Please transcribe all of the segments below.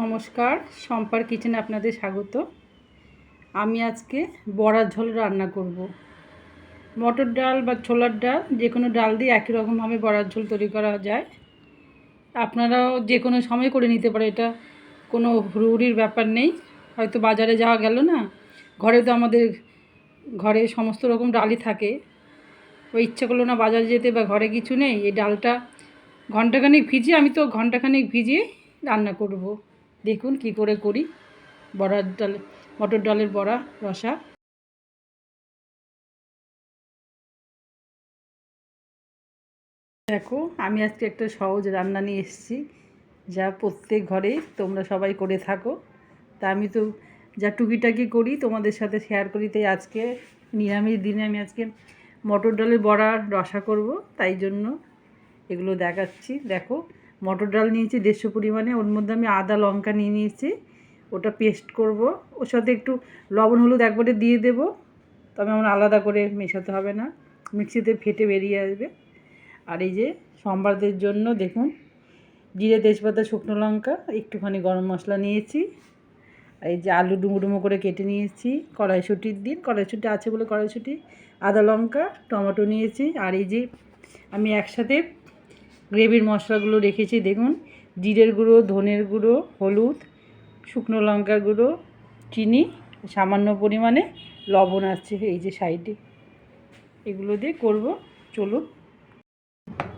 নমস্কার সম্পার কিচেনে আপনাদের স্বাগত আমি আজকে বড়ার ঝোল রান্না করব। মটর ডাল বা ছোলার ডাল, যে কোনো ডাল দিয়ে একই রকমভাবে বড়ার ঝোল তৈরি করা যায় আপনারাও যে কোনো সময় করে নিতে পারে, এটা কোনো হুড়ুহুড়ির ব্যাপার নেই হয়তো বাজারে যাওয়া গেল না, ঘরে তো আমাদের ঘরে সমস্ত রকম ডালই থাকে ওই ইচ্ছা করল না বাজারে যেতে বা ঘরে কিছু নেই, এই ডালটা ঘন্টাখানেক ভিজিয়ে, আমি তো ঘন্টাখানেক ভিজিয়ে রান্না করব। দেখুন কি করে করি। বড়ার ডাল, মটর ডালের বড়া রসা। দেখো, আমি আজকে একটা সহজ রান্না নিয়ে এসেছি। যা প্রত্যেক ঘরে তোমরা সবাই করে থাকো। তা আমি তো যা টুকিটাকি করি, তোমাদের সাথে শেয়ার করি। তাই আজকে নিরামিষ দিনে আমি আজকে মটর ডালের বড়া, রসা করব। তাই জন্য এগুলো দেখাচ্ছি। দেখো মটর ডাল নিয়েছি দেড়শো পরিমাণে। ওর মধ্যে আমি আদা, লঙ্কা নিয়ে নিয়েছি। ওটা পেস্ট করব। ওর সাথে একটু লবণ, হলুদ একবারে দিয়ে দেব। তবে আমার আলাদা করে মেশাতে হবে না। মিক্সিতে ফেটে বেরিয়ে আসবে। আর এই যে সম্বারদের জন্য দেখুন, জিরে তেজপাতা, শুকনো লঙ্কা, একটুখানি গরম মশলা নিয়েছি। এই যে আলু ডুমো ডুমো করে কেটে নিয়েছি। কড়াইশুটির দিন, কড়াইশুটি আছে বলে কড়াইশুটি। আদা, লঙ্কা, টমেটো নিয়েছি। আর এই যে আমি একসাথে গ্রেভির মশলাগুলো রেখেছি, দেখুন। জিরের গুঁড়ো, ধনের গুঁড়ো, হলুদ, শুকনো লঙ্কার গুঁড়ো, চিনি, সামান্য পরিমাণে লবণ আছে এই যে সাইডে। এগুলো দিয়ে করব, চলুন।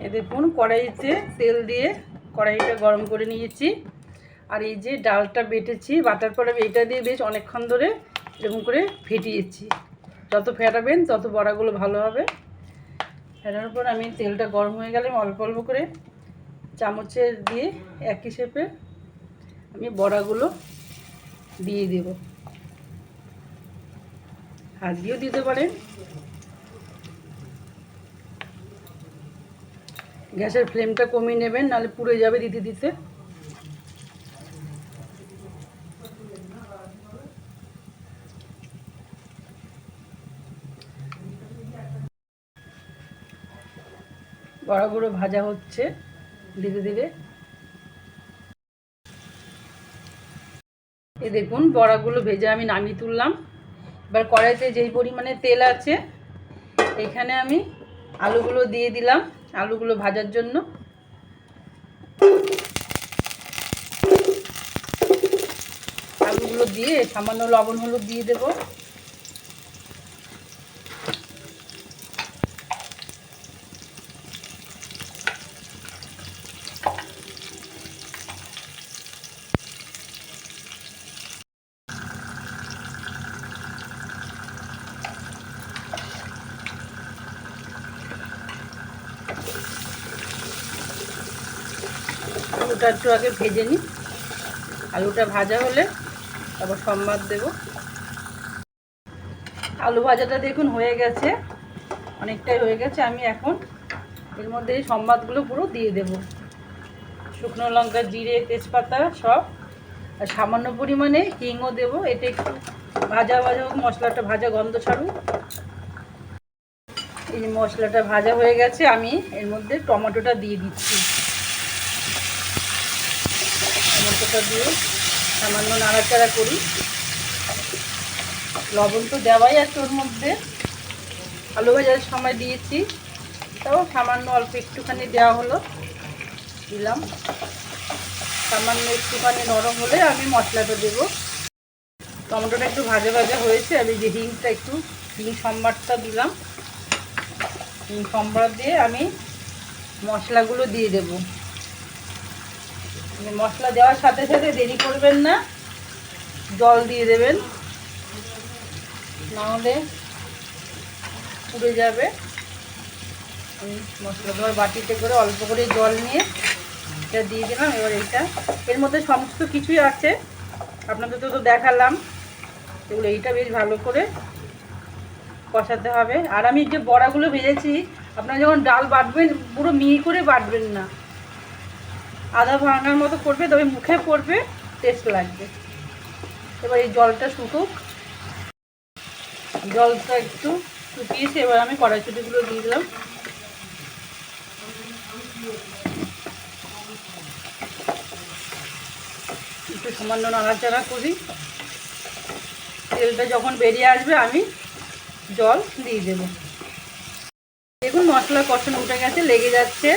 এ দেখুন, কড়াইতে তেল দিয়ে কড়াইটা গরম করে নিয়েছি। আর এই যে ডালটা বেটেছি, বাটার পরে এটা দিয়ে বেশ অনেকক্ষণ ধরে এরকম করে ফেটিয়েছি। যত ফেটাবেন তত বড়াগুলো ভালো হবে। ফেটানোর পর আমি তেলটা গরম হয়ে গেলে অল্প অল্প করে চামচের দিয়ে একই শেপে আমি বড়াগুলো দিয়ে দেব। হাত দিয়েও দিতে পারেন। গ্যাসের ফ্লেমটা কমিয়ে নেবেন, নাহলে পুড়ে যাবে দিতে দিতে। বড়াগুলো ভাজা হচ্ছে ধীরে ধীরে এ দেখুন, বড়াগুলো ভেজে আমি নামিয়ে তুললাম। এবার কড়াইতে যেই পরিমাণে তেল আছে, এখানে আমি আলুগুলো দিয়ে দিলাম, আলুগুলো ভাজার জন্য। আলুগুলো দিয়ে সামান্য লবণ হলুদ দিয়ে দেবো। আলুটা একটু আগে ভেজে নিই। আলুটা ভাজা হলে তারপর সম্বাদ দেব। আলু ভাজাটা দেখুন হয়ে গেছে। অনেকটাই হয়ে গেছে। আমি এখন এর মধ্যে এই সম্বাদগুলো পুরো দিয়ে দেব। শুকনো লঙ্কা, জিরে, তেজপাতা সব। আর সামান্য পরিমাণে হিংও দেব। এটা একটু ভাজা ভাজা হোক, মশলাটা ভাজা গন্ধ ছাড়ুক। এই মশলাটা ভাজা হয়ে গেছে। আমি এর মধ্যে টমেটোটা দিয়ে দিচ্ছি। টমেটোটা দিয়ে সামান্য নাড়াচাড়া করি। লবণ তো দেওয়াই আছে ওর মধ্যে। আলু ভাজার সময় দিয়েছি। তাও সামান্য অল্প একটুখানি দেওয়া হলো। দিলাম। সামান্য একটুখানি নরম হলে আমি মশলাটা দেবো। টমেটোটা একটু ভাজা ভাজা হয়েছে, আমি যে হিংটা একটু হিং সম্বারটা দিলাম। হিং সম্বার দিয়ে আমি মশলাগুলো দিয়ে দেবো। মশলা দেওয়ার সাথে সাথে দেরি করবেন না। জল দিয়ে দেবেন। নাহলে পুড়ে যাবে। আমি মশলা দেওয়ার বাটিতে করে অল্প করে জল নিয়ে এটা দিয়ে দিলাম। এবার এইটা। এর মধ্যে সমস্ত কিছুই আছে। আপনাদের তো তো দেখালাম। এগুলো এইটা বেশ ভালো করে কষাতে হবে। আর আমি যে বড়াগুলো ভেজেছি, আপনারা যখন ডাল বাটবেন, পুরো মিহি করে বাটবেন না। আধা ভাঙার মতো করবে, তবে মুখে পড়বে টেস্ট লাগবে। এবার এই জলটা শুকুক। জলটা একটু শুকিয়েছে, এবার আমি কড়াইশুটিগুলো দিয়ে দিলাম। একটু সামান্য নাড়াচাড়া করি। তেলটা যখন বেরিয়ে আসবে, আমি জল দিয়ে দেব। দেখুন মশলা কষানো উঠে গেছে, লেগে যাচ্ছে।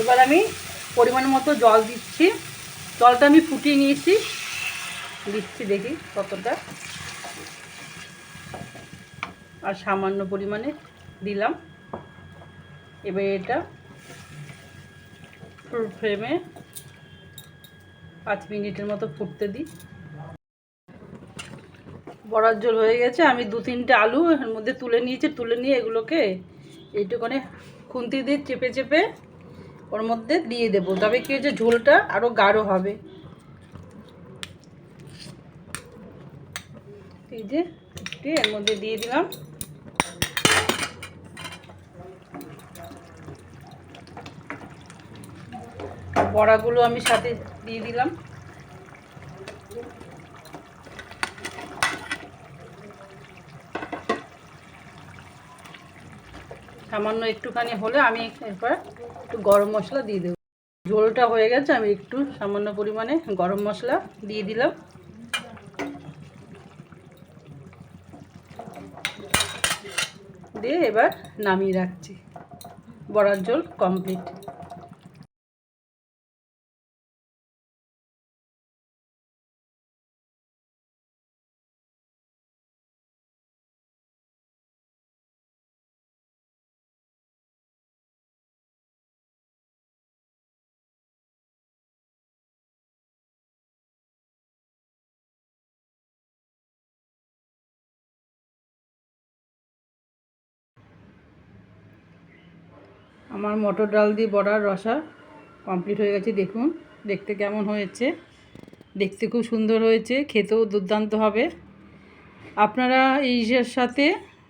এবার আমি পরিমাণ মতো জল দিচ্ছি। জলটা আমি ফুটিয়ে নিয়েছি। দিচ্ছি দেখি কতটা। আর সামান্য পরিমাণে দিলাম। এবার এটা ফুল ফ্লেমে পাঁচ মিনিটের মতো ফুটতে দিই। বড়ার জল হয়ে গেছে। আমি দু তিনটে আলু এর মধ্যে তুলে নিয়েছি। তুলে নিয়ে এগুলোকে এইটুখানে খুন্তি দিয়ে চেপে চেপে ওর মধ্যে দিয়ে দেবো। তবে কি হচ্ছে ঝোলটা আরও গাঢ় হবে? এই যে একটু এর মধ্যে দিয়ে দিলাম। বড়াগুলো আমি সাথে দিয়ে দিলাম। সামান্য একটুখানি হলে আমি এরপর একটু গরম মশলা দিয়ে দেবো। ঝোলটা হয়ে গেছে, আমি একটু সামান্য পরিমাণে গরম মশলা দিয়ে দিলাম। দিয়ে এবার নামিয়ে রাখছি। বড়ার ঝোল কমপ্লিট। আমার মটর ডাল দিয়ে বড়ার রসা কমপ্লিট হয়ে গেছে, দেখুন, দেখতে কেমন হয়েছে। দেখতে খুব সুন্দর হয়েছে, খেতেও দুর্দান্ত হবে। আপনারা এইসের সাথে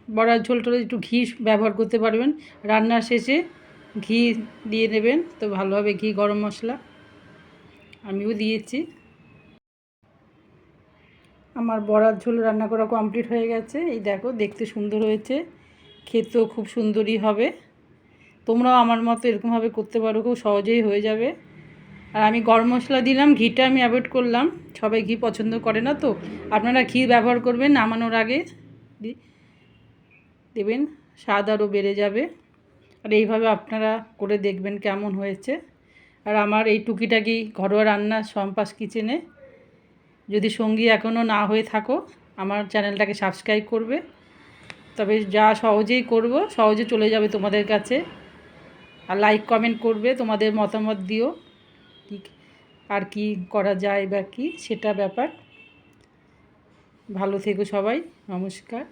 বড়ার ঝোলটা একটু ঘি ব্যবহার করতে পারবেন। রান্নার শেষে ঘি দিয়ে দেবেন তো ভালোভাবে ঘি, গরম মশলা। আমিও দিয়েছি। আমার বড়ার ঝোল রান্না করা কমপ্লিট হয়ে গেছে। এই দেখো, দেখতে সুন্দর হয়েছে। খেতেও খুব সুন্দরই হবে। তোমরাও আমার মতো এরকমভাবে করতে পারো, খুব সহজেই হয়ে যাবে। আর আমি গরম মশলা দিলাম, ঘিটা আমি অ্যাভয়েড করলাম। সবাই ঘি পছন্দ করে না তো? আপনারা ঘি ব্যবহার করবেন নামানোর আগে। দেবেন, স্বাদ আরও বেড়ে যাবে। আর এইভাবে আপনারা করে দেখবেন কেমন হয়েছে। আর আমার এই টুকিটাকি ঘরোয়া রান্না সম্পাস কিচেনে। যদি সঙ্গী এখনও না হয়ে থাকো, আমার চ্যানেলটাকে সাবস্ক্রাইব করবে। তবে যা সহজেই করব, সহজে চলে যাবে তোমাদের কাছে। আর লাইক কমেন্ট করবে, তোমাদের মতামত দিও। ঠিক, আর কি করা যায় বা কি, সেটা ব্যাপার। ভালো থেকো সবাই, নমস্কার।